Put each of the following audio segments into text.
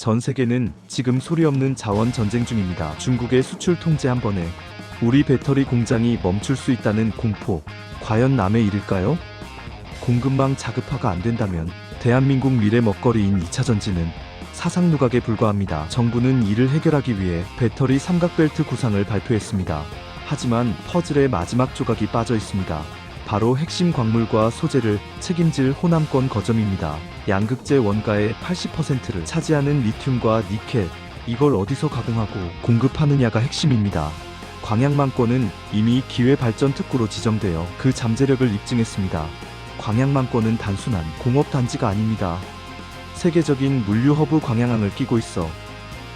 전 세계는 지금 소리 없는 자원 전쟁 중입니다. 중국의 수출 통제 한 번에 우리 배터리 공장이 멈출 수 있다는 공포. 과연 남의 일일까요? 공급망 자급화가 안 된다면 대한민국 미래 먹거리인 2차 전지는 사상 누각에 불과합니다. 정부는 이를 해결하기 위해 배터리 삼각벨트 구상을 발표했습니다. 하지만 퍼즐의 마지막 조각이 빠져 있습니다. 바로 핵심 광물과 소재를 책임질 호남권 거점입니다. 양극재 원가의 80%를 차지하는 리튬과 니켈, 이걸 어디서 가공하고 공급하느냐가 핵심입니다. 광양만권은 이미 기회 발전 특구로 지정되어 그 잠재력을 입증했습니다. 광양만권은 단순한 공업 단지가 아닙니다. 세계적인 물류 허브 광양항을 끼고 있어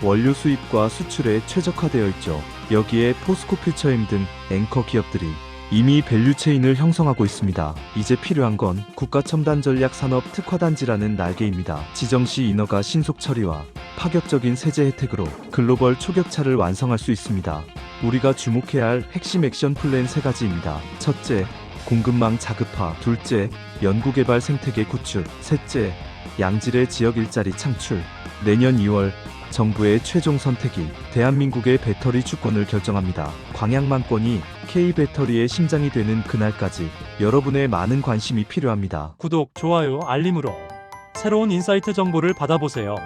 원료 수입과 수출에 최적화되어 있죠. 여기에 포스코 퓨처엠 등 앵커 기업들이 이미 밸류체인을 형성하고 있습니다. 이제 필요한 건 국가 첨단 전략 산업 특화 단지라는 날개입니다. 지정 시 인허가 신속 처리와 파격적인 세제 혜택으로 글로벌 초격차를 완성할 수 있습니다. 우리가 주목해야 할 핵심 액션 플랜 세 가지입니다. 첫째, 공급망 자급화. 둘째, 연구개발 생태계 구축. 셋째, 양질의 지역 일자리 창출. 내년 2월 정부의 최종 선택이 대한민국의 배터리 주권을 결정합니다. 광양만권이 K배터리의 심장이 되는 그날까지 여러분의 많은 관심이 필요합니다. 구독, 좋아요, 알림으로 새로운 인사이트 정보를 받아보세요.